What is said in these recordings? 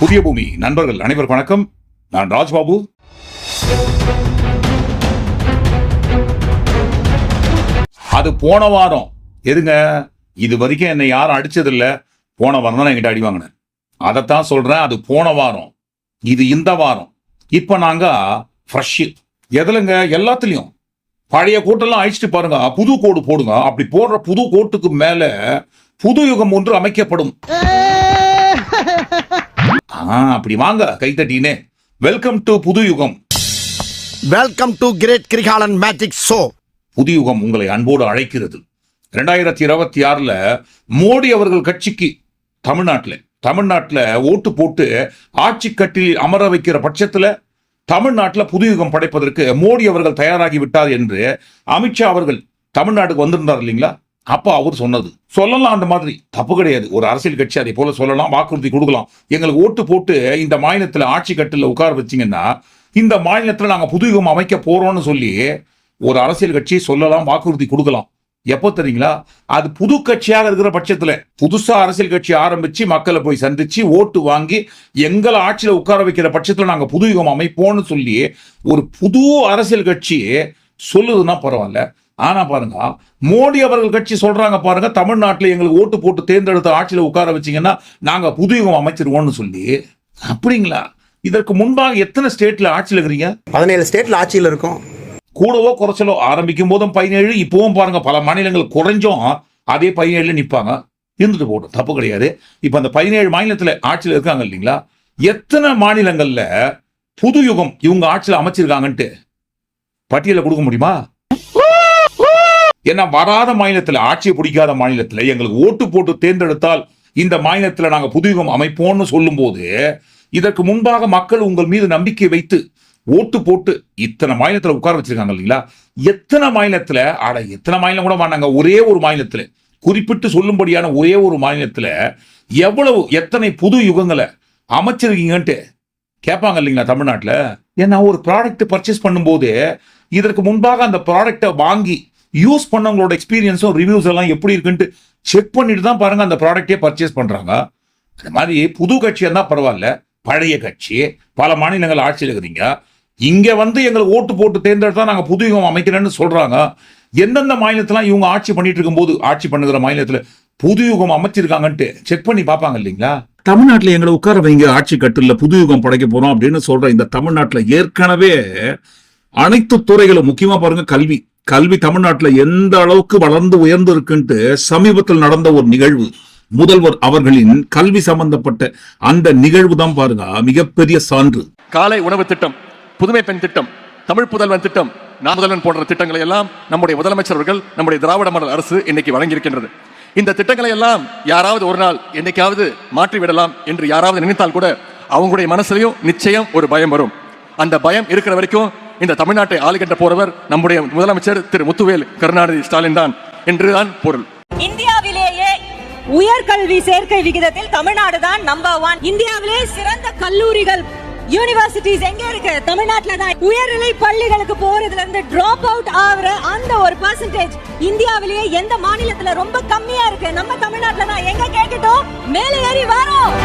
புதிய பூமி. நண்பர்கள் அனைவருக்கும் வணக்கம். நான் ராஜ்பாபு. அது போன வாரம். எதுங்க? இது வரைக்கும் என்னை யாரும் அடிச்சதில்ல. போன வாரம் தான் என்கிட்ட அடி வாங்கினேன். அதைத்தான் சொல்றேன் அது போன வாரம். இது இந்த வாரம். இப்ப நாங்க ஃப்ரெஷ்ஷு எதுலங்க? எல்லாத்துலயும். பழைய கோட்டெல்லாம் அழிச்சிட்டு பாருங்க. புது கோடு போடுங்க. அப்படி போடுற புது கோட்டுக்கு மேல புது யுகம் ஒன்று அமைக்கப்படும். அப்படி வாங்க கைத்தட்டினே வெல்கம் டு புது யுகம் welcome to great Kirikalan magic show புது யுகம் உங்களை அன்போடு அழைக்கிறது. ரெண்டாயிரத்தி இருபத்தி ஆறுல மோடி அவர்கள் கட்சிக்கு தமிழ்நாட்டில் தமிழ்நாட்டில் ஓட்டு போட்டு ஆட்சி கட்டில் அமர வைக்கிற பட்சத்துல தமிழ்நாட்டில் புது யுகம் படைப்பதற்கு மோடி அவர்கள் தயாராகி விட்டார் என்று அமித்ஷா அவர்கள் தமிழ்நாட்டுக்கு வந்திருந்தார் இல்லைங்களா? அப்போ அவர் சொன்னது. சொல்லலாம் அந்த மாதிரி தப்பு கிடையாது. ஒரு அரசியல் கட்சி அதை போல சொல்லலாம் வாக்குறுதி கொடுக்கலாம். எங்களுக்கு ஓட்டு போட்டு இந்த மாநிலத்தில் ஆட்சி கட்டில் உட்கார வச்சீங்கன்னா இந்த மாநிலத்தில் நாங்கள் புது யுகம் அமைக்க போகிறோம்னு சொல்லி ஒரு அரசியல் கட்சி சொல்லலாம் வாக்குறுதி கொடுக்கலாம். எப்போ தெரியுங்களா? அது புது கட்சியாக இருக்கிற பட்சத்தில். புதுசாக அரசியல் கட்சி ஆரம்பித்து மக்களை போய் சந்திச்சு ஓட்டு வாங்கி எங்களை ஆட்சியில் உட்கார வைக்கிற பட்சத்தில் நாங்கள் புது யுகம் அமைப்போம்னு சொல்லி ஒரு புது அரசியல் கட்சி சொல்லுதுன்னா பரவாயில்ல. ஆனா பாருங்க மோடி அவர்கள் கட்சி சொல்றாங்க பாருங்க தமிழ்நாட்டுல எங்களுக்கு ஓட்டு போட்டு தேர்ந்தெடுத்த ஆட்சியில உட்கார வச்சீங்கன்னா நாங்க புது யுகம் அமைச்சிருவோம்னு சொல்லி. அப்படிங்களா? இதற்கு முன்பாக எத்தனை ஸ்டேட்ல ஆட்சியில் இருக்கிறீங்க? பதினேழு ஸ்டேட்ல ஆட்சியில் இருக்கும். கூடவோ குறைச்சலோ ஆரம்பிக்கும் போதும் பதினேழு இப்பவும் பாருங்க பல மாநிலங்கள் குறைஞ்சும் அதே பதினேழுல நிப்பாங்க. இருந்துட்டு போகட்டும் தப்பு கிடையாது. இப்ப அந்த பதினேழு மாநிலத்துல ஆட்சியில் இருக்காங்க இல்லைங்களா? எத்தனை மாநிலங்கள்ல புது யுகம் இவங்க ஆட்சியில் அமைச்சிருக்காங்கன்ட்டு? பட்டியலை கொடுக்க முடியுமா? ஏன்னா வராத மாநிலத்தில் ஆட்சியை பிடிக்காத மாநிலத்தில் எங்களுக்கு ஓட்டு போட்டு தேர்ந்தெடுத்தால் இந்த மாநிலத்தில் நாங்கள் புது யுகம் அமைப்போம்னு சொல்லும்போது இதற்கு முன்பாக மக்கள் உங்கள் மீது நம்பிக்கை வைத்து ஓட்டு போட்டு இத்தனை மாநிலத்தில் உட்கார வச்சிருக்காங்க இல்லைங்களா? எத்தனை மாநிலத்தில் அட எத்தனை மாநிலம் கூட மாட்டாங்க. ஒரே ஒரு மாநிலத்தில். குறிப்பிட்டு சொல்லும்படியான ஒரே ஒரு மாநிலத்தில் எவ்வளவு எத்தனை புது யுகங்களை அமைச்சிருக்கீங்கன்ட்டு கேட்பாங்க இல்லைங்களா தமிழ்நாட்டில்? ஏன்னா ஒரு ப்ராடக்ட் பர்ச்சேஸ் பண்ணும்போது இதற்கு முன்பாக அந்த ப்ராடக்டை வாங்கி யூஸ் பண்ணவங்களோட எக்ஸ்பீரியன்ஸும் ரிவ்யூஸ் எல்லாம் எப்படி இருக்குன்ட்டு செக் பண்ணிட்டு தான் பாருங்க அந்த ப்ராடக்டே பர்ச்சேஸ் பண்ணுறாங்க அந்த மாதிரி புது கட்சியாக இருந்தால் பரவாயில்ல பழைய கட்சி. பல மாநிலங்கள் ஆட்சியில் இருக்கிறீங்க. இங்கே வந்து எங்களுக்கு ஓட்டு போட்டு தேர்ந்தெடுத்தா நாங்கள் புது யுகம் அமைக்கிறேன்னு சொல்கிறாங்க எந்தெந்த மாநிலத்திலாம் இவங்க ஆட்சி பண்ணிட்டு இருக்கும்போது ஆட்சி பண்ணுகிற மாநிலத்தில் புது யுகம் அமைச்சிருக்காங்கன்ட்டு செக் பண்ணி பார்ப்பாங்க இல்லைங்களா? தமிழ்நாட்டில் எங்களை உட்கார வைங்க ஆட்சி கட்டில் புது யுகம் படைக்க போகிறோம் அப்படின்னு சொல்கிற இந்த தமிழ்நாட்டில் ஏற்கனவே அனைத்து துறைகளும் முக்கியமாக பாருங்கள் கல்வி. கல்வி தமிழ்நாட்டில் எந்த அளவுக்கு வளர்ந்து உயர்ந்து இருக்குன்ட்டு சமீபத்தில் நடந்த ஒரு நிகழ்வு. முதல்வர் அவர்களின் கல்வி சம்பந்தப்பட்ட அந்த நிகழ்வு தான் பாருங்க மிகப்பெரிய சான்று. காலை உணவு திட்டம் புதுமை பெண் திட்டம் தமிழ் புதல்வன் திட்டம் நான் முதல்வன் போன்ற திட்டங்களை எல்லாம் நம்முடைய முதலமைச்சர் அவர்கள் நம்முடைய திராவிட மாடல் அரசு இன்னைக்கு வழங்கியிருக்கின்றது. இந்த திட்டங்களை எல்லாம் யாராவது ஒரு நாள் என்னைக்காவது மாற்றி விடலாம் என்று யாராவது நினைத்தால் கூட அவங்களுடைய மனசுலையும் நிச்சயம் ஒரு பயம் வரும். அந்த பயம் இருக்கிற வரைக்கும் இந்த தமிழ்நாட்டை ஆளுகின்ற போறவர் நம்முடைய முதலமைச்சர் திரு முத்துவேல் கருணாநிதி ஸ்டாலின் தான் என்றுதான் பொருள். இந்தியாவிலேயே உயர்கல்வி சேர்க்கை விகிதத்தில் தமிழ்நாடு தான் நம்பர் ஒன் இந்தியாவிலே சிறந்த கல்லூரிகள் யூனிவர்சிட்டிஸ் எங்க இருக்கு? தமிழ்நாட்டுல தான். உயர்நிலை பள்ளிகளுக்கு போறதுல இருந்து டிராப் அவுட் ஆகுற அந்த ஒரு பர்சன்டேஜ் இந்தியாவிலேயே எந்த மாநிலத்துல ரொம்ப கம்மியா இருக்கு? நம்ம தமிழ்நாட்டுல தான். எங்க கேட்கட்டும் மேலே ஏறி வரோம்.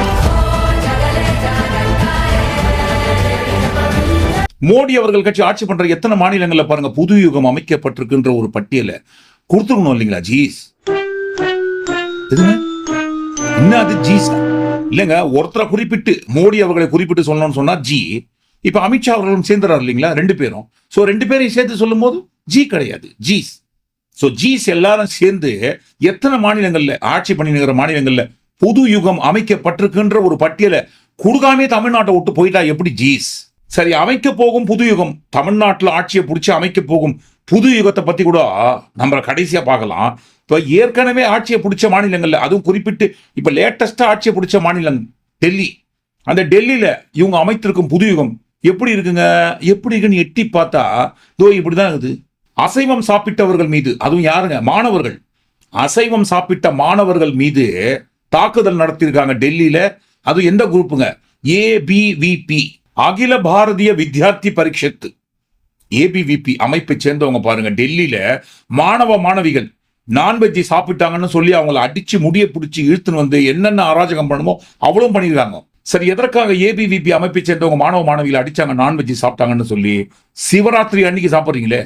மோடி அவர்கள் கட்சி ஆட்சி பண்ற எத்தனை மாநிலங்களில் பாருங்க புது யுகம் அமைக்கப்பட்டிருக்குன்ற ஒரு பட்டியலை கொடுத்துருக்கணும் இல்லைங்களா ஜீஸ்? என்ன அது ஜீஸ்? இல்லைங்க ஒருத்தரை குறிப்பிட்டு மோடி அவர்களை குறிப்பிட்டு சொல்லணும்னு சொன்னா ஜி. இப்ப அமித்ஷா அவர்களும் சேர்ந்துறாரு இல்லைங்களா ரெண்டு பேரும். சோ ரெண்டு பேரையும் சேர்த்து சொல்லும் போது ஜி கிடையாது ஜீஸ். சோ ஜீஸ் எல்லாரும் சேர்ந்து எத்தனை மாநிலங்கள்ல ஆட்சி பண்ணினுங்கிற மாநிலங்கள்ல புது யுகம் அமைக்கப்பட்டிருக்குன்ற ஒரு பட்டியலை கொடுக்காமே தமிழ்நாட்டை விட்டு போயிட்டா எப்படி ஜீஸ்? சரி அமைக்க போகும் புது யுகம். தமிழ்நாட்டில் ஆட்சியை பிடிச்சி அமைக்க போகும் புது யுகத்தை பற்றி கூட நம்ம கடைசியாக பார்க்கலாம். இப்போ ஏற்கனவே ஆட்சியை பிடிச்ச மாநிலங்களில் அதுவும் குறிப்பிட்டு இப்போ லேட்டஸ்ட்டாக ஆட்சியை பிடிச்ச மாநிலம் டெல்லி. அந்த டெல்லியில் இவங்க அமைத்திருக்கும் புது யுகம் எப்படி இருக்குங்க? எப்படி இருக்குன்னு எட்டி பார்த்தா இதோ இப்படிதான் இருக்குது. அசைவம் சாப்பிட்டவர்கள் மீது அதுவும் யாருங்க? மாணவர்கள். அசைவம் சாப்பிட்ட மாணவர்கள் மீது தாக்குதல் நடத்தியிருக்காங்க டெல்லியில். அது எந்த குரூப்புங்க ஏபிவிபி அகில பாரதிய வித்யார்த்தி பரிஷத்து ஏபிவிபி அமைப்பை சேர்ந்தவங்க பாருங்க. டெல்லியில மாணவ மாணவிகள் நான்வெஜ்ஜை சாப்பிட்டாங்கன்னு சொல்லி அவங்கள அடிச்சு முடிய பிடிச்சி இழுத்துன்னு வந்து என்னென்ன அராஜகம் பண்ணுமோ அவ்வளோ பண்ணியிருக்காங்க சரி எதற்காக ஏபிவிபி அமைப்பை சேர்ந்தவங்க மாணவ மாணவிகளை அடிச்சாங்க நான்வெஜ் சாப்பிட்டாங்கன்னு சொல்லி? சிவராத்திரி அன்னைக்கு சாப்பிட்றீங்களே?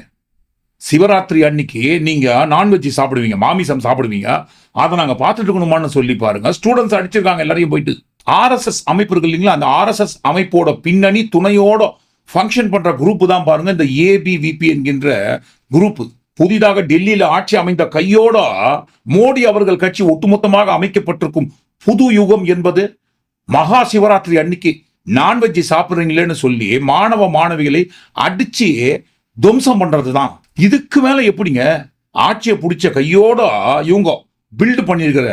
சிவராத்திரி அன்னைக்கு நீங்க நான்வெஜ் சாப்பிடுவீங்க மாமிசம் சாப்பிடுவீங்க. அதை நாங்க பார்த்துட்டு இருக்கணுமான்னு சொல்லி பாருங்க. ஸ்டூடெண்ட்ஸ் அடிச்சிருக்காங்க எல்லாரையும் போயிட்டு. ஆர்எஸ்எஸ் அமைப்பு இருக்கு இல்லைங்களா? அந்த ஆர்எஸ்எஸ் அமைப்போட பின்னணி துணையோட ஃபங்க்ஷன் பண்ற குரூப் தான் பாருங்க. இந்த ஏபிவிபி என்கின்ற குரூப் புதிதாக டெல்லியில் ஆட்சி அமைந்த கையோட மோடி அவர்கள் கட்சி ஒட்டுமொத்தமாக அமைக்கப்பட்டிருக்கும் புது யுகம் என்பது மகா சிவராத்திரி அன்னைக்கு நான்வெஜ் சாப்பிட்றீங்களேன்னு சொல்லி மாணவ மாணவிகளை அடிச்சு துவம்சம் பண்றது தான் இதுக்கு மேல எப்படிங்க? ஆட்சியை பிடிச்ச கையோட இவங்க பில்டு பண்ணியிருக்கிற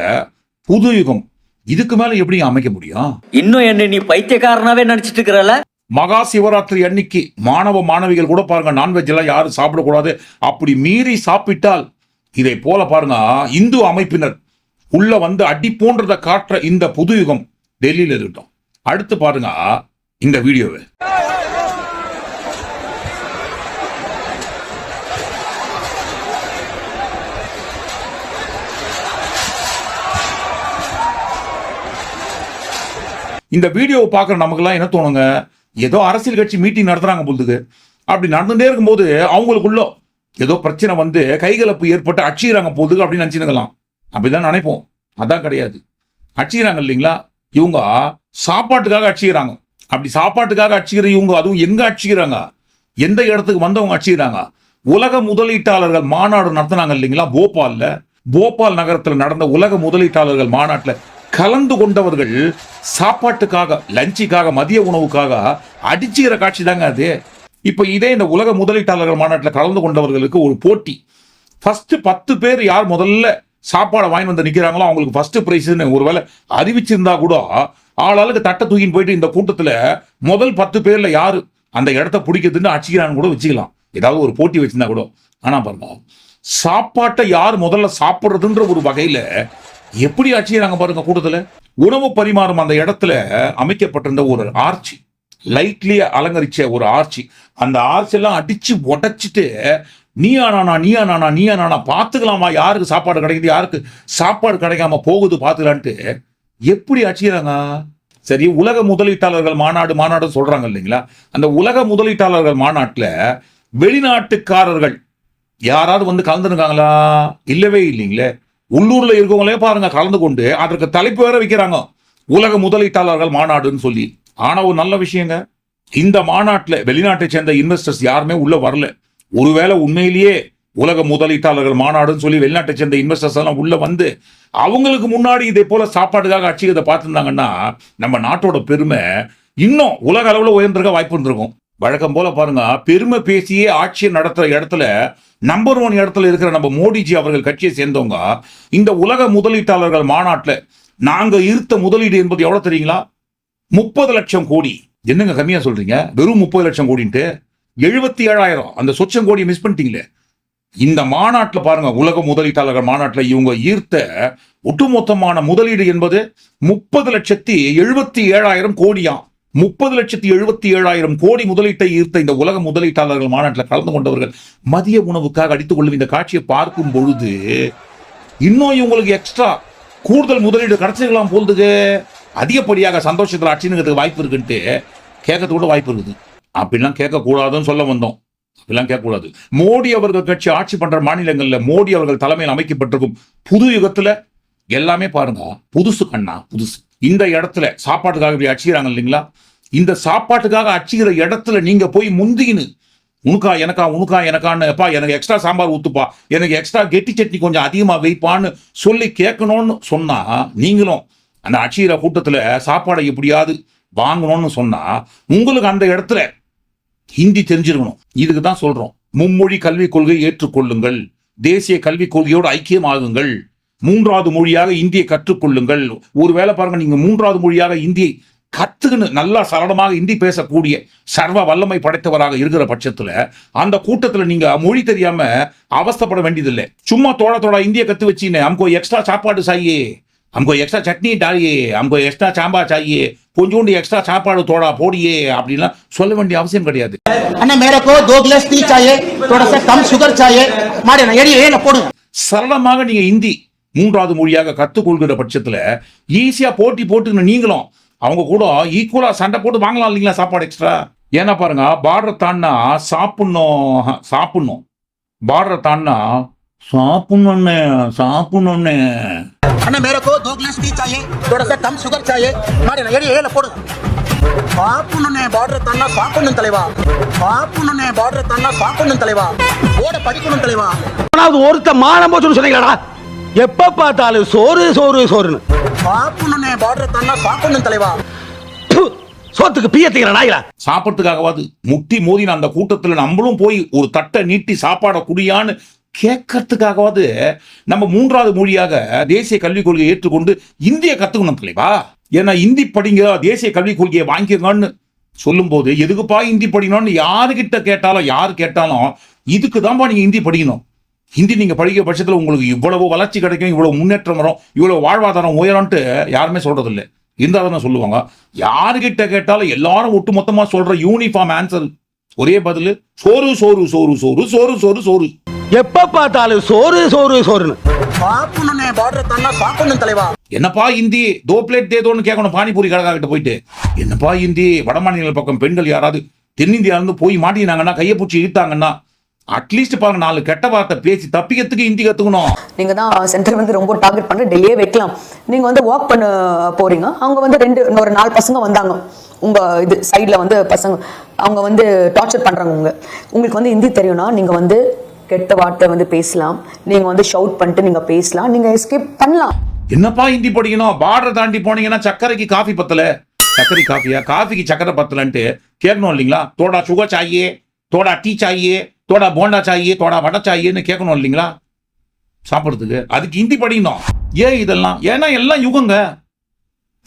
புது யுகம். இதுக்கு மேல எப்படி அமைக்க முடியும்? இன்னும் என்ன நீ பைத்தியக்காரனாவே நடிச்சிட்டு இருக்கிறல மகா சிவராத்திரி அன்னைக்கு மாணவ மாணவிகள் கூட பாருங்க நான்வெஜ் எல்லாம் யாரும் சாப்பிடக்கூடாது. அப்படி மீறி சாப்பிட்டால் இதை போல பாருங்க இந்து அமைப்பினர் உள்ள வந்து அடி போன்றதை காட்டுற இந்த புது யுகம் டெல்லியில இருக்கட்டும். அடுத்து பாருங்க இந்த வீடியோவை. இந்த வீடியோவை பார்க்குற நமக்குலாம் என்ன தோணுங்க? ஏதோ அரசியல் கட்சி மீட்டிங் நடத்துகிறாங்க பொழுதுக்கு. அப்படி நடந்துட்டே இருக்கும்போது அவங்களுக்குள்ள ஏதோ பிரச்சனை வந்து கைகலப்பு ஏற்பட்டு அடிச்சுக்கிறாங்க போதுக்கு அப்படின்னு நினச்சிருக்கலாம் அப்படிதான் நினைப்போம். அதான் கிடையாது. அடிச்சுக்கிறாங்க இல்லைங்களா? இவங்க சாப்பாட்டுக்காக அடிச்சுக்கிறாங்க. அப்படி சாப்பாட்டுக்காக அடிச்சுக்கிற இவங்க அதுவும் எங்கே அடிச்சுக்கிறாங்க? எந்த இடத்துக்கு வந்தவங்க அடிச்சுக்கிறாங்க? உலக முதலீட்டாளர்கள் மாநாடு நடத்துனாங்க இல்லைங்களா? போபாலில். போபால் நகரத்தில் நடந்த உலக முதலீட்டாளர்கள் மாநாட்டில் கலந்து கொண்டவர்கள் சாப்பாட்டுக்காக லஞ்சுக்காக மதிய உணவுக்காக அடிச்சுக்கிற காட்சி தாங்க அது. இப்போ இதே இந்த உலக முதலீட்டாளர்கள் மாநாட்டில் கலந்து கொண்டவர்களுக்கு ஒரு போட்டி. ஃபர்ஸ்ட் பத்து பேர் யார் முதல்ல சாப்பாடை வாங்கி வந்து நிற்கிறாங்களோ அவங்களுக்கு ஃபர்ஸ்ட் ப்ரைஸ்னு ஒருவேளை அறிவிச்சிருந்தா கூட ஆளாளுக்கு தட்டை தூக்கின்னு போயிட்டு இந்த கூட்டத்தில் முதல் பத்து பேர்ல யாரு அந்த இடத்த பிடிக்கிறதுன்னு அடிச்சுக்கிறான்னு கூட வச்சுக்கலாம். ஏதாவது ஒரு போட்டி வச்சிருந்தா கூட. ஆனா பாருங்க சாப்பாட்டை யார் முதல்ல சாப்பிட்றதுன்ற ஒரு வகையில எப்படி அடிச்சுக்கிறாங்க பாருங்க கூட்டத்தில்? உணவு பரிமாறும் அந்த இடத்துல அமைக்கப்பட்டிருந்த ஒரு ஆர்ச்சி லைட்லி அலங்கரிச்ச ஒரு ஆர்ச்சி. அந்த ஆர்ச்சியெல்லாம் அடிச்சு உடைச்சிட்டு நீயா நானா நீயா நானா நீயா நானா பார்த்துக்கலாமா யாருக்கு சாப்பாடு கிடைக்குது? யாருக்கு சாப்பாடு கிடைக்காம போகுது பார்த்துக்கலான்ட்டு எப்படி அடிச்சுக்கிறாங்க சரி உலக முதலீட்டாளர்கள் மாநாடு மாநாடு சொல்கிறாங்க இல்லைங்களா? அந்த உலக முதலீட்டாளர்கள் மாநாட்டில் வெளிநாட்டுக்காரர்கள் யாராவது வந்து கலந்துருக்காங்களா? இல்லவே இல்லைங்களே. உள்ளூர்ல இருக்கவங்களே பாருங்க கலந்து கொண்டு அதற்கு தலைப்பு வேற வைக்கிறாங்க. உலக முதலீட்டாளர்கள் மாநாடுன்னு சொல்லி. ஆனா ஒரு நல்ல விஷயங்க. இந்த மாநாட்டில் வெளிநாட்டை சேர்ந்த இன்வெஸ்டர்ஸ் யாருமே உள்ள வரல. ஒருவேளை உண்மையிலேயே உலக முதலீட்டாளர்கள் மாநாடுன்னு சொல்லி வெளிநாட்டை சேர்ந்த இன்வெஸ்டர்ஸ் எல்லாம் உள்ள வந்து அவங்களுக்கு முன்னாடி இதே போல சாப்பாட்டுக்காக அடிச்சுக்கிறத பார்த்துருந்தாங்கன்னா நம்ம நாட்டோட பெருமை இன்னும் உலக அளவில் உயர்ந்திருக்க வாய்ப்பு இருந்திருக்கும். வழக்கம் போல பாருங்க பெருமை பேசியே ஆட்சி நடத்துற இடத்துல நம்பர் ஒன் இடத்துல இருக்கிற நம்ம மோடிஜி அவர்கள் கட்சியை சேர்ந்தவங்க இந்த உலக முதலீட்டாளர்கள் மாநாட்டில் நாங்க ஈர்த்த முதலீடு என்பது எவ்வளவு தெரியுங்களா? முப்பது லட்சம் கோடி. என்னங்க கம்மியா சொல்றீங்க? வெறும் முப்பது லட்சம் கோடின்ட்டு? எழுபத்தி ஏழாயிரம் அந்த சொச்சம் கோடியை மிஸ் பண்ணிட்டீங்களே. இந்த மாநாட்டில் பாருங்க உலக முதலீட்டாளர்கள் மாநாட்டில் இவங்க ஈர்த்த ஒட்டுமொத்தமான முதலீடு என்பது முப்பது லட்சத்தி எழுபத்தி ஏழாயிரம் கோடியாம். முப்பது லட்சத்தி எழுபத்தி ஏழாயிரம் கோடி முதலீட்டை ஈர்த்த இந்த உலக முதலீட்டாளர்கள் மாநாட்டில் கலந்து கொண்டவர்கள் மதிய உணவுக்காக அடித்துக் கொள்ளும் இந்த காட்சியை பார்க்கும் பொழுது இன்னும் இவங்களுக்கு எக்ஸ்ட்ரா கூடுதல் முதலீடு கிடைச்சிருக்கலாம் போகுதுக்கு அதிகப்படியாக சந்தோஷத்தில் ஆட்சினுங்கிறதுக்கு வாய்ப்பு இருக்குன்ட்டு கேட்கறதுக்கு கூட வாய்ப்பு இருக்குது. அப்படிலாம் கேட்கக்கூடாதுன்னு சொல்ல வந்தோம். அப்படிலாம் கேட்கக்கூடாது. மோடி அவர்கள் கட்சி ஆட்சி பண்ற மாநிலங்களில் மோடி அவர்கள் தலைமையில் அமைக்கப்பட்டிருக்கும் புது யுகத்தில் எல்லாமே பாருங்க. புதுசு கண்ணா புதுசு. இந்த இடத்துல சாப்பாட்டுக்காக இப்படி அடிச்சுக்கிறாங்க இல்லைங்களா? இந்த சாப்பாட்டுக்காக அச்சுகிற இடத்துல நீங்க போய் முந்தின்னு உனக்கா எனக்கா உனக்கா எனக்கான்னு எப்பா எனக்கு எக்ஸ்ட்ரா சாம்பார் ஊத்துப்பா எனக்கு எக்ஸ்ட்ரா கெட்டி சட்னி கொஞ்சம் அதிகமா வைப்பான்னு சொல்லி கேட்கணும்னு சொன்னா நீங்களும் அந்த அச்சுகிற கூட்டத்துல சாப்பாடை எப்படியாவது வாங்கணும்னு சொன்னா உங்களுக்கு அந்த இடத்துல ஹிந்தி தெரிஞ்சிருக்கணும். இதுக்கு தான் சொல்றோம். மும்மொழி கல்விக் கொள்கை ஏற்றுக்கொள்ளுங்கள். தேசிய கல்விக் கொள்கையோடு ஐக்கியமாகுங்கள். மூன்றாவது மொழியாக இந்தியை கற்றுக்கொள்ளுங்கள். ஒருவேளை பாருங்க நீங்க மூன்றாவது மொழியாக இந்தியை கத்துக்குன்னு நல்லா சரளமாக இந்தி பேசக்கூடிய சர்வ வல்லமை படைத்தவராக இருக்கிற பட்சத்தில் அந்த கூட்டத்தில் நீங்கள் மொழி தெரியாம அவஸ்தப்பட வேண்டியதில்லை. சும்மா தோட தோட இந்திய கத்து வச்சின்னு அமுக்கோ எக்ஸ்ட்ரா சாப்பாடு சாயே அம்கோ எக்ஸ்ட்ரா சட்னி டாலியே அமுக்கோ எக்ஸ்ட்ரா சாம்பா சாயே கொஞ்சோண்டு எக்ஸ்ட்ரா சாப்பாடு தோடா போடியே அப்படின்லாம் சொல்ல வேண்டிய அவசியம் கிடையாது. அண்ணா மேரக்கோ சரளமாக நீங்க இந்தி மூன்றாவது மொழியாக கற்றுக்கொள்கிற பட்சத்தில் ஈஸியாக போட்டி போட்டுக்கணும் நீங்களும் அவங்க கூட ஈக்குவலாக சண்டை போட்டு வாங்கலாம் இல்லைங்களா சாப்பாடு எக்ஸ்ட்ரா ஏன்னா பாருங்க பார்டரை தாண்டினா சாப்பிட்ணும். சாப்பிட்ணும். பார்டரை தாண்டினா சாப்பிட்ணுன்னு சாப்பிட்ணுன்னு அண்ணா மேரே கோ தோ கிளாஸ் டீ சாயே தோட கம் சுகர் சாயே மாடி ஏழு ஏழு போடு. சாப்பிடணுன்னே பார்டரை தாண்டா சாப்பிடணும் தலைவா. சாப்பிடணுன்னே பார்டரை தாண்டா சாப்பிடணும் தலைவா. ஓட படிக்கணும் தலைவா. ஒருத்த மானம் போச்சுன்னு சொன்னீங்களா எப்ப பார்த்தாலும் சோறு சோறு சோறுன்னு. பாப்புனே பார்டர் சாப்பிடணும் தலைவா. சோத்துக்கு பியத்தீங்களா நாய்களா? சாப்பிட்றதுக்காகவாது முட்டி மோதின அந்த கூட்டத்துல நம்மளும் போய் ஒரு தட்டை நீட்டி சாப்பாடை குடியான்னு கேட்கறதுக்காகவாது நம்ம மூன்றாவது மொழியாக தேசிய கல்விக் கொள்கையை ஏற்றுக்கொண்டு இந்திய கத்துக்கணும் தலைவா. ஏன்னா இந்தி படிங்க தேசிய கல்விக் கொள்கையை வாங்கிக்கங்கன்னு சொல்லும்போது எதுக்குப்பா ஹிந்தி படிக்கணும்னு யாருக்கிட்ட கேட்டாலும் யார் கேட்டாலும் இதுக்கு தான்ப்பா நீங்க ஹிந்தி படிக்கணும். ஹிந்தி நீங்க படிக்கிற பட்சத்தில் உங்களுக்கு இவ்வளவு வளர்ச்சி கிடைக்கும் இவ்வளவு முன்னேற்றம் வரும் இவ்வளவு வாழ்வாதாரம் உயரம்ட்டு யாருமே சொல்றது இல்லை இருந்தாலும் சொல்லுவாங்க. யாருக்கிட்ட கேட்டாலும் எல்லாரும் ஒட்டு மொத்தமா சொல்ற யூனிஃபார்ம் ஆன்சர் ஒரே பதில் சோறு சோறு சோறு சோறு சோறு சோறு சோறு. எப்ப பார்த்தாலும் சோறு சோறு சோறுன்னு. சாப்பிடணும் தலைவா. என்னப்பா ஹிந்தி? தோ பிளேட் தேதோன்னு கேட்கணும் பானிபூரி கடைக்காரர்கிட்ட போயிட்டு. என்னப்பா ஹிந்தி? வட மாநில பக்கம் பெண்கள் யாராவது தென்னிந்தியா இருந்து போய் மாட்டினாங்கன்னா கையை பூச்சி இழுத்தாங்கன்னா அட்லீஸ்ட் பாருங்க நாலு கெட்ட வார்த்தை பேசி தப்பிக்கிறதுக்கு ஹிந்தி கத்துக்கணும். நீங்க தான் சென்டர் வந்து ரொம்ப டார்கெட் பண்ணி டெல்லியே வைக்கலாம். நீங்க வந்து வாக் பண்ண போறீங்க அவங்க வந்து ரெண்டு இன்னொரு நாலு பசங்க வந்தாங்க. உங்க இது சைடுல வந்து பசங்க அவங்க வந்து டார்ச்சர் பண்றாங்க உங்க. உங்களுக்கு வந்து ஹிந்தி தெரியும்னா நீங்க வந்து கெட்ட வார்த்தை வந்து பேசலாம். நீங்க வந்து ஷவுட் பண்ணிட்டு நீங்க பேசலாம். நீங்க எஸ்கேப் பண்ணலாம். என்னப்பா ஹிந்தி படிக்கணும்? பார்டர் தாண்டி போனீங்கன்னா சக்கரைக்கு காஃபி பத்தல. சக்கரை காஃபியா காஃபிக்கு சக்கரை பத்தலன்ட்டு கேட்கணும் இல்லைங்களா? தோடா சுகர் சாயே தோடா டீ சாயே தோடா போண்டா சாயே தோடா வடை சாயின்னு கேட்கணும் இல்லைங்களா? சாப்பிட்றதுக்கு. அதுக்கு ஹிந்தி படிக்கணும். ஏன் இதெல்லாம்? ஏன்னா எல்லாம் யுகங்க.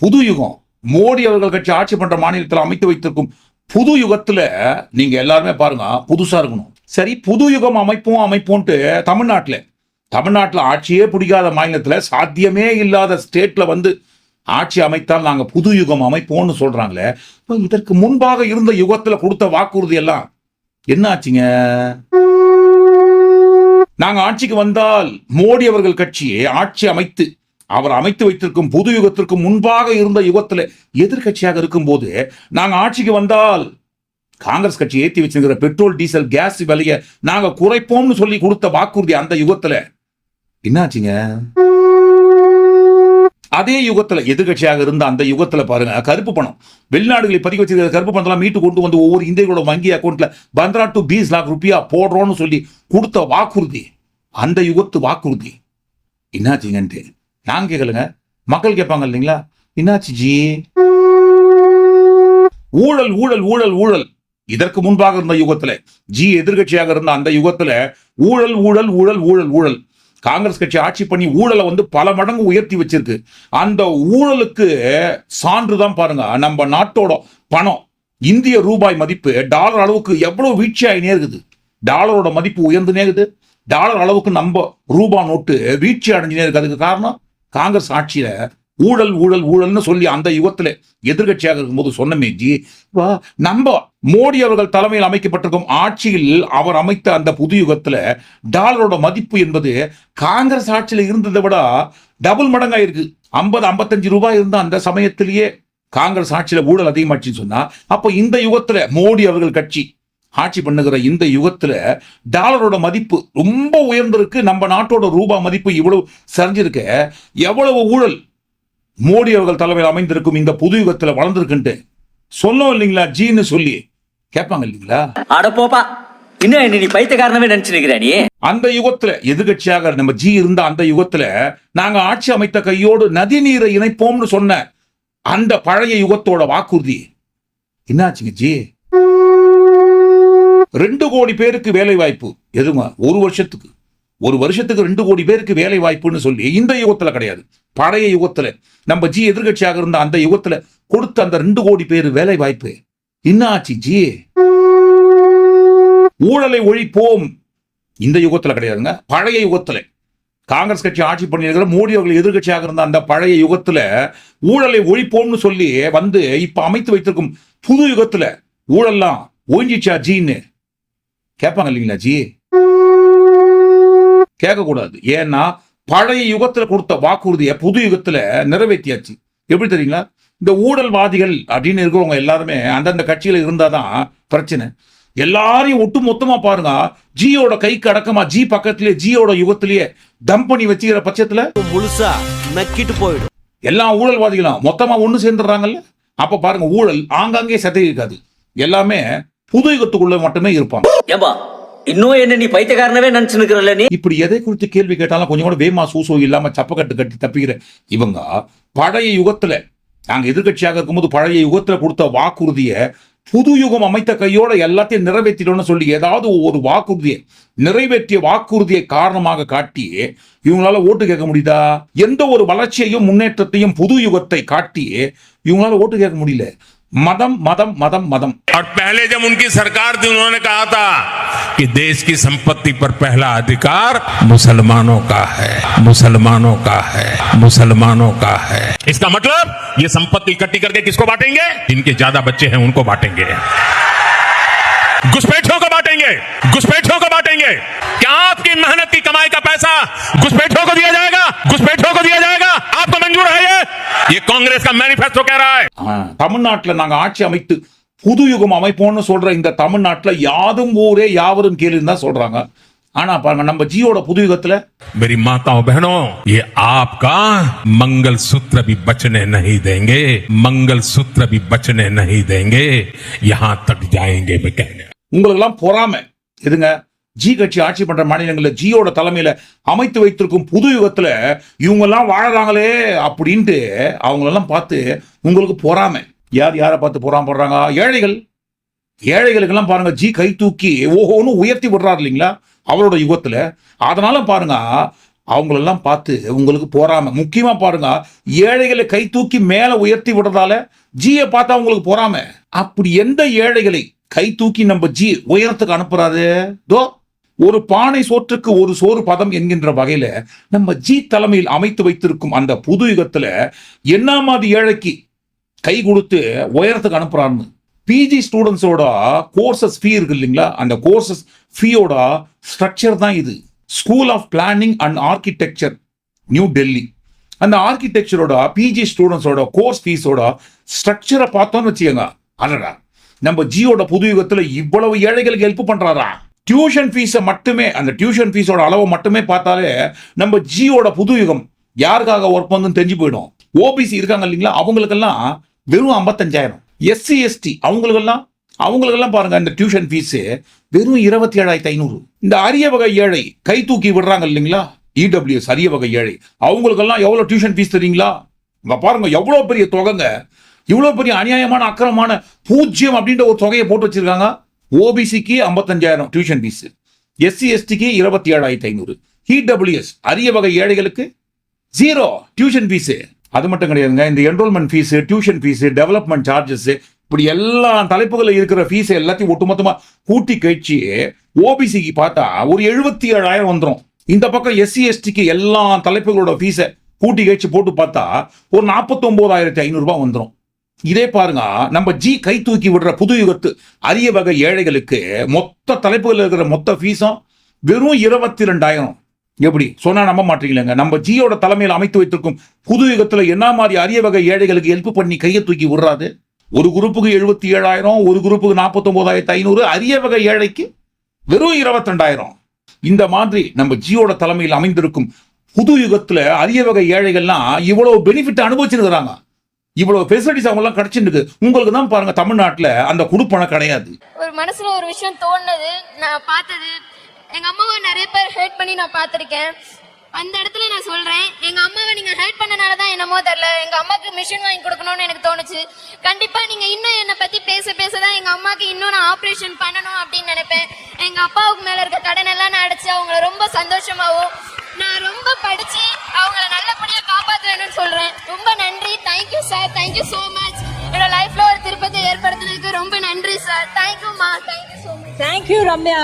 புது யுகம். மோடி அவர்கள் கட்சி ஆட்சி பண்ற மாநிலத்தில் அமைத்து வைத்திருக்கும் புது யுகத்துல நீங்க எல்லாருமே பாருங்க புதுசா இருக்கணும். சரி புது யுகம் அமைப்போம் அமைப்போன்ட்டு தமிழ்நாட்டில். தமிழ்நாட்டில் ஆட்சியே பிடிக்காத மாநிலத்தில் சாத்தியமே இல்லாத ஸ்டேட்டில் வந்து ஆட்சி அமைத்தால் நாங்கள் புது யுகம் அமைப்போம்னு சொல்கிறாங்களே இப்போ இதற்கு முன்பாக இருந்த யுகத்தில் கொடுத்த வாக்குறுதி எல்லாம் என்ன ஆச்சுங்க நாங்க ஆட்சிக்கு வந்தால் மோடி அவர்கள் கட்சியை ஆட்சி அமைத்து அவர் அமைத்து வைத்திருக்கும் புது யுகத்திற்கு முன்பாக இருந்த யுகத்துல எதிர்கட்சியாக இருக்கும்போது நாங்க ஆட்சிக்கு வந்தால் காங்கிரஸ் கட்சி ஏத்தி வச்சிருக்கிற பெட்ரோல் டீசல் கேஸ் விலையை நாங்க குறைப்போம்னு சொல்லி கொடுத்த வாக்குறுதி அந்த யுகத்துல. என்னாச்சுங்க? அதே யுகத்துல எதிர்கட்சியாக இருந்த அந்த யுகத்துல பாருங்க கருப்பு பணம். வெளிநாடுகளை பதிவு வச்சிருக்கிற கருப்பு பணத்தெல்லாம் மீட்டு கொண்டு வந்து ஒவ்வொரு இந்தியர்களோட வங்கி அக்கௌண்ட்ல பந்த்ரா டு பீஸ் லாக் ருபியா போடுறோம்னு சொல்லி கொடுத்த வாக்குறுதி. அந்த யுகத்து வாக்குறுதி. என்னாச்சுங்கன்ட்டு நான் கேட்கலங்க மக்கள் கேட்பாங்க இல்லைங்களா? என்னாச்சு ஜி? ஊழல் ஊழல் ஊழல் ஊழல். இதற்கு முன்பாக இருந்த யுகத்துல ஜி எதிர்கட்சியாக இருந்த அந்த யுகத்துல ஊழல் ஊழல் ஊழல் ஊழல் ஊழல். காங்கிரஸ் கட்சி ஆட்சி பண்ணி ஊழலை வந்து பல மடங்கு உயர்த்தி வச்சிருக்கு. அந்த ஊழலுக்கு சான்று தான் பாருங்க. நம்ம நாட்டோட பணம் இந்திய ரூபாய் மதிப்பு டாலர் அளவுக்கு எவ்வளவு வீழ்ச்சி ஆகினே இருக்குது. டாலரோட மதிப்பு உயர்ந்துனே இருக்குது. டாலர் அளவுக்கு நம்ம ரூபா நோட்டு வீழ்ச்சி அடைஞ்சினே இருக்கு அதுக்கு காரணம் காங்கிரஸ் ஆட்சியில ஊழல் ஊழல் ஊழல்னு சொல்லி அந்த யுகத்துல எதிர்கட்சியாக இருக்கும்போது சொன்னமே ஜி வா நம்ம மோடி அவர்கள் தலைமையில் அமைக்கப்பட்டிருக்கும் ஆட்சியில் அவர் அமைத்த அந்த புது யுகத்துல டாலரோட மதிப்பு என்பது காங்கிரஸ் ஆட்சியில இருந்ததை விட டபுள் மடங்காயிருக்கு. ஐம்பது ஐம்பத்தஞ்சு ரூபாய் இருந்த அந்த சமயத்திலேயே காங்கிரஸ் ஆட்சியில ஊழல் அதிகமாச்சுன்னு சொன்னா அப்போ இந்த யுகத்துல மோடி அவர்கள் கட்சி ஆட்சி பண்ணுகிற இந்த யுகத்துல டாலரோட மதிப்பு ரொம்ப உயர்ந்திருக்கு. நம்ம நாட்டோட ரூபா மதிப்பு இவ்வளவு சரிஞ்சிருக்க. எவ்வளவு ஊழல் மோடி அவர்கள் தலைமையில் அமைந்திருக்கும் இந்த புது யுகத்துல வளர்ந்திருக்குன்ட்டு. சொன்னோம் இல்லைங்களா? ஜீன்னு சொல்லி. கேட்பாங்க இல்லைங்களா? அட போப்பா இன்னும் என்ன நீ பைத்தியக்காரனவே நினைச்சிருக்கிற நீ? அந்த யுகத்துல எதிர்கட்சியாக நம்ம ஜி இருந்த அந்த யுகத்துல நாங்க ஆட்சி அமைத்த கையோடு நதி நீரை இணைப்போம்னு சொன்ன அந்த பழைய யுகத்தோட வாக்குறுதி. என்னாச்சுங்க ஜி? ரெண்டு கோடி பேருக்கு வேலை வாய்ப்பு எதுங்க? ஒரு வருஷத்துக்கு. ஒரு வருஷத்துக்கு ரெண்டு கோடி பேருக்கு வேலை வாய்ப்புன்னு சொல்லி இந்த யுகத்துல கிடையாது. பழைய யுகத்துல. நம்ம ஜி எதிர்கட்சியாக இருந்த அந்த யுகத்துல கொடுத்த அந்த ரெண்டு கோடி பேர் வேலை வாய்ப்பு என்ன ஆச்சு ஜி? ஊழலை ஒழிப்போம். இந்த யுகத்துல கிடையாதுங்க. பழைய யுகத்துல. காங்கிரஸ் கட்சி ஆட்சி பண்ணியிருக்கிற மோடி அவர்கள் எதிர்கட்சியாக இருந்த அந்த பழைய யுகத்துல ஊழலை ஒழிப்போம்னு சொல்லி வந்து இப்ப அமைத்து வைத்திருக்கும் புது யுகத்துல ஊழல்லாம் ஒழிஞ்சிச்சா ஜின்னு? கேட்பாங்க இல்லைங்களா ஜி? கேட்கக்கூடாது. ஏன்னா பழைய யுகத்துல கொடுத்த வாக்குறுதியை புது யுகத்துல நிறைவேற்றியாச்சு. எப்படி தெரியுங்களா? இந்த ஊழல்வாதிகள் அப்படின்னு இருக்கிறவங்க எல்லாருமே அந்தந்த கட்சியில இருந்தாதான் பிரச்சனை. எல்லாரையும் ஒட்டு மொத்தமா பாருங்க. ஜியோட கைக்கு அடக்கமா ஜி பக்கத்திலேயே ஜியோட யுகத்திலேயே டம்ப் பண்ணி வச்சுக்கிற பட்சத்துல முழுசா நக்கிட்டு போயிடும். எல்லா ஊழல்வாதிகளும் மொத்தமா ஒண்ணு சேர்ந்துடுறாங்கல்ல? அப்ப பாருங்க ஊழல் ஆங்காங்கே சதை இருக்காது எல்லாமே புது யுகத்துக்குள்ள மட்டுமே இருப்பாங்க. ஏம்பா இன்னும் என்ன நீ பைத்தியக்காரனவே நினைச்சு நீ? இப்படி எதை குறித்து கேள்வி கேட்டாலும் கொஞ்சம் கூட வேமா சூசோ இல்லாம சப்பக்கட்டு கட்டி தப்பிக்கிற. இவங்க பழைய யுகத்துல நாங்க எதிர்க்கட்சியாக இருக்கும்போது பழைய யுகத்துல கொடுத்த வாக்குறுதிய புது யுகம் அமைத்த கையோட எல்லாத்தையும் நிறைவேற்றிடணும்னு சொல்லி ஏதாவது ஒரு வாக்குறுதியை நிறைவேற்றிய வாக்குறுதியை காரணமாக காட்டி இவங்களால ஓட்டு கேட்க முடியுதா? எந்த ஒரு வளர்ச்சியையும் முன்னேற்றத்தையும் புது யுகத்தை காட்டி இவங்களால ஓட்டு கேட்க முடியல. मदम मदम मदम मदम। और पहले जब उनकी सरकार थी, उन्होंने कहा था कि देश की संपत्ति पर पहला अधिकार मुसलमानों का है, मुसलमानों का है, मुसलमानों का है। इसका मतलब ये संपत्ति इकट्ठी करके किसको बांटेंगे? जिनके ज़्यादा बच्चे हैं, उनको बांटेंगे। घुसपैठियों को बांटेंगे, घुसपैठियों को बांटेंगे। क्या आपकी मेहनत की कमाई का पैसा घुसपैठियों को दिया जाएगा? घुसपैठियों को दिया जाएगा? आपको मंजूर है ये? ये कांग्रेस का मैनिफेस्टो कह रहा है ஆ, தமிழ்நாட்டுல நாங்க ஆட்சி அமைத்து புது யுகம் அமைப்போம்னு சொல்ற இந்த தமிழ்நாட்டுல யாதும் ஊரே யாவரும் கேளுன்னு தான் சொல்றாங்க ஆனா பாருங்க நம்ம ஜியோட புது யுகத்துல मेरी माताओं बहनों ये आपका मंगल सूत्र भी बचने नहीं देंगे मंगल सूत्र भी बचने नहीं देंगे यहां तक जाएंगे मैं कहने உங்களுக்கு எல்லாம் பொறாமை எதுங்க ஜி கட்சி ஆட்சி பண்ற மாநிலங்களில் ஜியோட தலைமையில அமைத்து வைத்திருக்கும் புது யுகத்துல இவங்க எல்லாம் வாழறாங்களே அப்படின்ட்டு அவங்களெல்லாம் பார்த்து உங்களுக்கு பொறாமை. யார் யாரை பார்த்து பொறாமப்படுறாங்க ஏழைகள். ஏழைகளுக்கெல்லாம் பாருங்க ஜி கை தூக்கி ஓஹோன்னு உயர்த்தி விடுறாரு இல்லைங்களா? அவரோட யுகத்துல. அதனால பாருங்க அவங்களெல்லாம் பார்த்து உங்களுக்கு போறாம. முக்கியமா பாருங்க ஏழைகளை கை தூக்கி மேல உயர்த்தி விடுறதால ஜியை பார்த்தா அவங்களுக்கு போறாம. அப்படி எந்த ஏழைகளை கை தூக்கி நம்ம ஜி உயரத்துக்கு அனுப்புறாரு? தோ ஒரு பானை சோற்றுக்கு ஒரு சோறு பதம் என்கின்ற வகையில நம்ம ஜி தலைமையில் அமைத்து வைத்திருக்கும் அந்த புது யுகத்துல என்ன மாதிரி ஏழைக்கு கை கொடுத்து உயரத்துக்கு அனுப்புறான்னு. பிஜி ஸ்டூடெண்ட்ஸோட கோர்சஸ் ஃபீ இருக்கு இல்லைங்களா? அந்த கோர்சஸ் ஃபீயோட ஸ்ட்ரக்சர் தான் இது. School of planning and architecture New Delhi அந்த ஆர்கிடெக்சரோட பிஜி ஸ்டூடெண்ட்ஸோட கோர்ஸ் ஃபீஸோட ஸ்ட்ரக்சரை பார்த்தோம்னு வச்சுக்கோங்க. அடடா. நம்ம ஜியோட புது யுகத்தில் இவ்வளவு ஏழைகளுக்கு ஹெல்ப் பண்ணுறாரா டியூஷன் ஃபீஸை மட்டுமே அந்த டியூஷன் ஃபீஸோட அளவை மட்டுமே பார்த்தாலே நம்ம ஜியோட புது யுகம் யாருக்காக ஒர்க் பண்ணுன்னு தெரிஞ்சு போயிடும். ஓபிசி இருக்காங்க இல்லைங்களா அவங்களுக்கெல்லாம் வெறும் ஐம்பத்தஞ்சாயிரம். எஸ்சி எஸ்டி அவங்களுக்கெல்லாம் அவங்களுக்கெல்லாம் பாருங்க இந்த டியூஷன் ஃபீஸு வெறும் இருபத்தி ஏழாயிரத்தி ஐநூறு. இந்த அரிய வகை ஏழை கை தூக்கி விடுறாங்க இல்லைங்களா இடபிள்யூஎஸ் அரிய வகை ஏழை. அவங்களுக்கெல்லாம் எவ்வளோ டியூஷன் ஃபீஸ் தெரியுங்களா? இங்க பாருங்க எவ்வளோ பெரிய தொகைங்க. இவ்வளோ பெரிய அநியாயமான அக்கிரமான பூஜ்ஜியம் அப்படின்ற ஒரு தொகையை போட்டு வச்சிருக்காங்க. ஓபிசிக்கு ஐம்பத்தஞ்சாயிரம் டியூஷன் ஃபீஸ் எஸ்சி எஸ்டிக்கு இருபத்தி ஏழாயிரத்தி ஐநூறு. இடபிள்யூஎஸ் அரிய வகை ஏழைகளுக்கு ஜீரோ டியூஷன் ஃபீஸு அது மட்டும் கிடையாதுங்க இந்த enrolment fees tuition fees development charges இப்படி எல்லா தலைப்புகளில் இருக்கிற ஃபீஸை எல்லாத்தையும் ஒட்டுமொத்தமாக கூட்டி கழிச்சு ஓபிசிக்கு பார்த்தா ஒரு எழுபத்தி ஏழாயிரம் வந்துடும் இந்த பக்கம் எஸ்சி எஸ்டிக்கு எல்லா தலைப்புகளோட ஃபீஸை கூட்டி கழிச்சு போட்டு பார்த்தா ஒரு நாற்பத்தொம்போதாயிரத்தி ஐநூறுரூபா வந்துடும் இதே பாருங்க நம்ம ஜி கை தூக்கி விடுற புது யுகத்து அரிய வகை ஏழைகளுக்கு மொத்த தலைப்புகள் இருக்கிற மொத்த ஃபீஸும் வெறும் இருபத்தி ரெண்டாயிரம் எப்படி? சொன்னா நம்ப மாட்டீங்களேங்க. நம்ம ஜியோட தலைமையில் அமைத்து வைத்திருக்கும் புது யுகத்துல என்ன மாதிரி அரிய வகை ஏழைகளுக்கு ஹெல்ப் பண்ணி கையை தூக்கி விடுறாது ஒரு குரூப்புக்கு எழுபத்தி ஏழாயிரம் ஒரு குரூப்புக்கு நாற்பத்தொன்பதாயிரத்தி ஐநூறு அரிய வகை ஏழைக்கு வெறும் இருபத்தி ரெண்டாயிரம் இந்த மாதிரி நம்ம ஜியோட தலைமையில் அமைந்திருக்கும் புது யுகத்துல அரிய வகை ஏழைகள்லாம் இவ்வளவு பெனிஃபிட் அனுபவிச்சிருக்கிறாங்க இவ்வளவு ஃபெசிலிட்டிஸ் அவங்க எல்லாம் கிடைச்சிருக்கு உங்களுக்கு தான் பாருங்க தமிழ்நாட்டுல அந்த குடுப்பணம் கிடையாது. ஒரு மனசுல ஒரு விஷயம் தோணுனது நான் பார்த்தது. எங்க அம்மாவை நிறைய பேர் ஹேட் பண்ணி நான் பார்த்திருக்கேன். அந்த இடத்துல நான் சொல்றேன். எங்க அம்மாவை நீங்க ஹேட் பண்ணனால தான் என்னமோ தெரியல. எங்க அம்மாக்கு மிஷின் வாங்கி கொடுக்கணும்னு எனக்கு தோணுச்சு. கண்டிப்பா நீங்க இன்னும் என்னை பத்தி பேச பேச தான் எங்க அம்மாக்கு இன்னும் நான் ஆபரேஷன் பண்ணணும் அப்படின்னு நினைப்பேன். எங்க அப்பாவுக்கு மேல இருக்க கடன் எல்லாம் நான் அடைச்சு அவங்கள ரொம்ப சந்தோஷமாவும் நான் ரொம்ப படிச்சு அவங்கள நல்லபடியா காப்பாத்துவேன்னு சொல்றேன். ரொம்ப நன்றி. Thank you sir thank you so much என்னோட லைஃப்ல ஒரு திருப்பத்தை ஏற்படுத்தினதுக்கு ரொம்ப நன்றி சார் தேங்க்யூமா thank you so much thank you Ramya.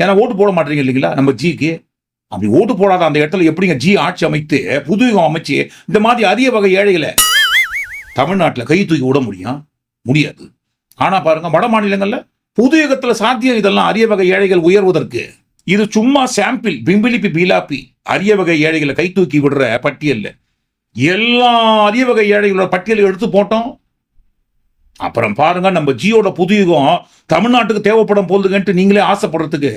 ஏன்னா ஓட்டு போட மாட்டீங்க இல்லைங்களா? நம்ம ஜிக்கு அப்படி ஓட்டு போடாத அந்த இடத்துல எப்படிங்க ஜி ஆட்சி அமைத்து புது யுகம் அமைச்சு இந்த மாதிரி அரிய வகை ஏழைகளை தமிழ்நாட்டில் கை தூக்கி விட முடியும் முடியாது. ஆனா பாருங்க வட மாநிலங்கள்ல புது யுகத்துல சாத்தியம் இதெல்லாம் அரிய வகை ஏழைகள் உயர்வதற்கு. இது சும்மா சாம்பிள் பிம்பிலிப்பி பீலாப்பி அரிய வகை ஏழைகளை கை தூக்கி விடுற பட்டியல்ல எல்லா வகை ஏழைகளோட பட்டியலை எடுத்து போட்டோம். அப்புறம் பாருங்க நம்ம ஜியோட புது யுகம் தமிழ்நாட்டுக்கு தேவைப்படும் போதுங்கன்ட்டு நீங்களே ஆசைப்படுறதுக்கு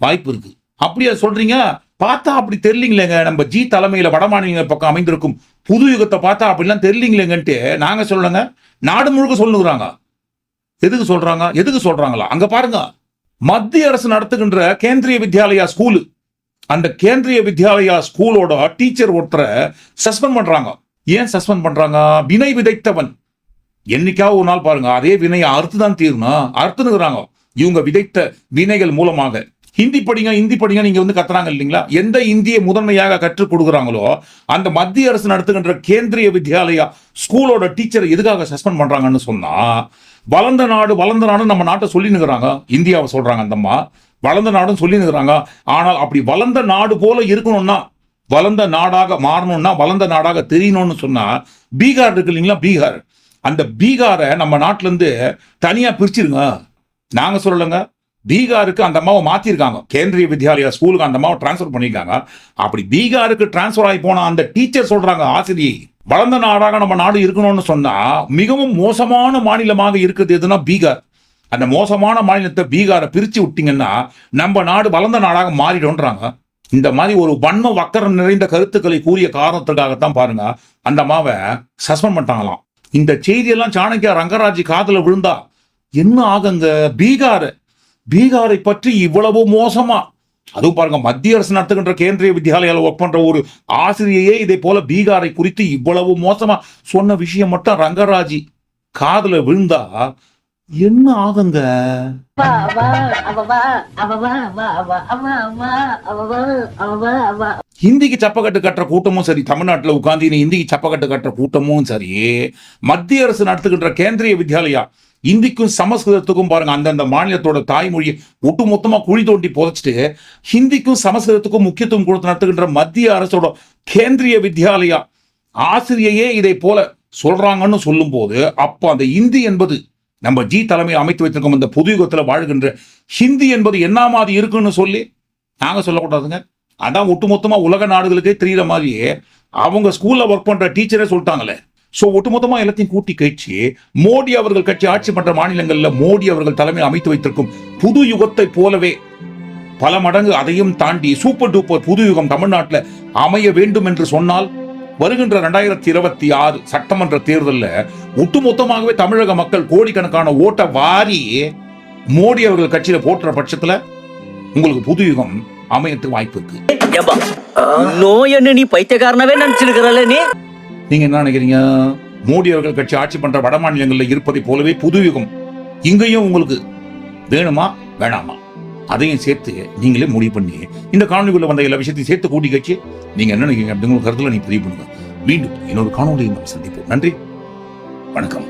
வாய்ப்பு இருக்குது அப்படியா சொல்றீங்க? பார்த்தா அப்படி தெரியலீங்களேங்க. நம்ம ஜி தலைமையில வடமாநில பக்கம் அமைந்திருக்கும் புது யுகத்தை பார்த்தா அப்படிலாம் தெரியலீங்களேங்கன்ட்டு நாங்க சொல்லுங்க நாடு முழுக்க சொல்லுகிறாங்க. எதுக்கு சொல்றாங்க? எதுக்கு சொல்றாங்களா? அங்க பாருங்க. மத்திய அரசு நடத்துகின்ற கேந்திரிய வித்யாலயா ஸ்கூலு. அந்த கேந்திரிய வித்யாலயா ஸ்கூலோட டீச்சர் ஒருத்தரை சஸ்பெண்ட் பண்றாங்க. ஏன் சஸ்பெண்ட் பண்றாங்க? வினை விதைத்தவன். என்னைக்காவது ஒரு நாள் பாருங்க அதே வினையை அறுத்து தான் தீரணும். அறுத்துனுங்கிறாங்க இவங்க விதைத்த வினைகள் மூலமாக. ஹிந்தி படிங்க ஹிந்தி படிங்க நீங்க வந்து கத்துறாங்க இல்லைங்களா? எந்த இந்தியை முதன்மையாக கற்றுக் கொடுக்குறாங்களோ அந்த மத்திய அரசு நடத்துகின்ற கேந்திரிய வித்யாலயா ஸ்கூலோட டீச்சர் எதுக்காக சஸ்பெண்ட் பண்றாங்கன்னு சொன்னா வளர்ந்த நாடு வளர்ந்த நாடு நம்ம நாட்டை சொல்லினுக்குறாங்க இந்தியாவை சொல்றாங்க அந்த அம்மா. வளர்ந்த நாடுன்னு நிற்கிறாங்க ஆனால் அப்படி வளர்ந்த நாடு போல இருக்கணும்னா வளர்ந்த நாடாக மாறணும்னா வளர்ந்த நாடாக தெரியணும்னு சொன்னா பீகார் இருக்கு இல்லைங்களா பீகார். அந்த பீகாரை நம்ம நாட்டிலேருந்து தனியாக பிரிச்சிருங்க. நாங்கள் சொல்லலைங்க. பீகாருக்கு அந்த அம்மாவை மாற்றிருக்காங்க கேந்திரிய வித்யாலயா ஸ்கூலுக்கு அந்த அம்மாவை டிரான்ஸ்ஃபர் பண்ணியிருக்காங்க. அப்படி பீகாருக்கு டிரான்ஸ்ஃபர் ஆகி போன அந்த டீச்சர் சொல்றாங்க ஆசிரியை வளர்ந்த நாடாக நம்ம நாடு இருக்கணும்னு சொன்னா மிகவும் மோசமான மாநிலமாக இருக்குது எதுனா பீகார். அந்த மோசமான மாநிலத்தை பீகாரை பிரித்து விட்டீங்கன்னா நம்ம நாடு வளர்ந்த நாடாக மாறிடும்ன்றாங்க. இந்த மாதிரி ஒரு வன்ம வக்கரம் நிறைந்த கருத்துக்களை கூறிய காரணத்துக்காகத்தான் பாருங்க அந்த அம்மாவை சஸ்பெண்ட் பண்ணிட்டாங்களாம். இந்த செய்தியெல்லாம் சாணக்கியா ரங்கராஜ் காதில் விழுந்தா என்ன ஆகுங்க? பீகார் பீகாரை பற்றி இவ்வளவு மோசமா? அதுவும் பாருங்க மத்திய அரசு நடத்துகின்ற கேந்திரிய வித்யாலயால ஒர்க் பண்ற ஒரு ஆசிரியையே இதே போல பீகாரை குறித்து இவ்வளவு மோசமா சொன்ன விஷயம் மட்டும் ரங்கராஜி காதுல விழுந்தா என்ன ஆகுங்க? ஹிந்திக்கு சப்பக்கட்டு கட்டுற கூட்டமும் சரி தமிழ்நாட்டில் உட்கார்ந்து இனி ஹிந்திக்கு சப்பக்கட்டு கட்டுற கூட்டமும் சரி மத்திய அரசு நடத்துகின்ற கேந்திரிய வித்யாலயா இந்திக்கும் சமஸ்கிருதத்துக்கும் பாருங்க அந்தந்த மாநிலத்தோட தாய்மொழியை ஒட்டுமொத்தமா குழி தோண்டி புதைச்சிட்டு ஹிந்திக்கும் சமஸ்கிருதத்துக்கும் முக்கியத்துவம் கொடுத்து நடத்துகின்ற மத்திய அரசோட கேந்திரிய வித்யாலயா ஆசிரியையே இதை போல சொல்றாங்கன்னு சொல்லும்போது அப்போ அந்த இந்தி என்பது நம்ம ஜி தலைமை அமைத்து வைத்திருக்கும் இந்த புது யுகத்தில் வாழ்கின்ற ஹிந்தி என்பது என்ன மாதிரி இருக்குன்னு சொல்லி நாங்கள் சொல்லக்கூடாதுங்க. அதான் ஒட்டுமொத்தமாக உலக நாடுகளுக்கே தெரியுற மாதிரியே அவங்க ஸ்கூலில் ஒர்க் பண்ணுற டீச்சரே சொல்லிட்டாங்களே. சோ ஒட்டுமொத்தமா எல்லாத்தையும் கூட்டி கழிச்சு மோடி அவர்கள் கட்சி ஆட்சி பண்ற மாநிலங்களில் மோடி அவர்கள் தலைமை அமைத்து வைத்திருக்கும் புது யுகத்தை போலவே பல மடங்கு அதையும் தாண்டி சூப்பர் டூப்பர் புது யுகம் தமிழ்நாட்டில் அமைய வேண்டும் என்று சொன்னால் வருகின்ற ரெண்டாயிரத்தி இருபத்தி ஆறு சட்டமன்ற தேர்தல்ல ஒட்டுமொத்தமாகவே தமிழக மக்கள் கோடிக்கணக்கான ஓட்டை வாரி மோடி அவர்கள் கட்சியில போட்டுற பட்சத்துல உங்களுக்கு புது யுகம் அமையத்துக்கு வாய்ப்பு இருக்கு. நோய் என்ன நீ பைத்தியக்காரனவே நினைச்சிருக்கிறல்ல நீ? நீங்க என்ன நினைக்கிறீங்க? மோடி அவர்கள் கட்சி ஆட்சி பண்ற வட மாநிலங்களில் இருப்பதை போலவே புது இங்கேயும் உங்களுக்கு வேணுமா? வேணாமா? அதையும் சேர்த்து நீங்களே முடிவு பண்ணி இந்த காணொலிக்குள்ள வந்த எல்லா விஷயத்தையும் சேர்த்து கூட்டி கட்சி நீங்க என்ன நினைக்கிறீங்க? அப்படிங்கிற கருத்துல நீங்க பதிவு பண்ணுங்க. மீண்டும் இன்னொரு காணொலியை நாம் சந்திப்போம். நன்றி. வணக்கம்.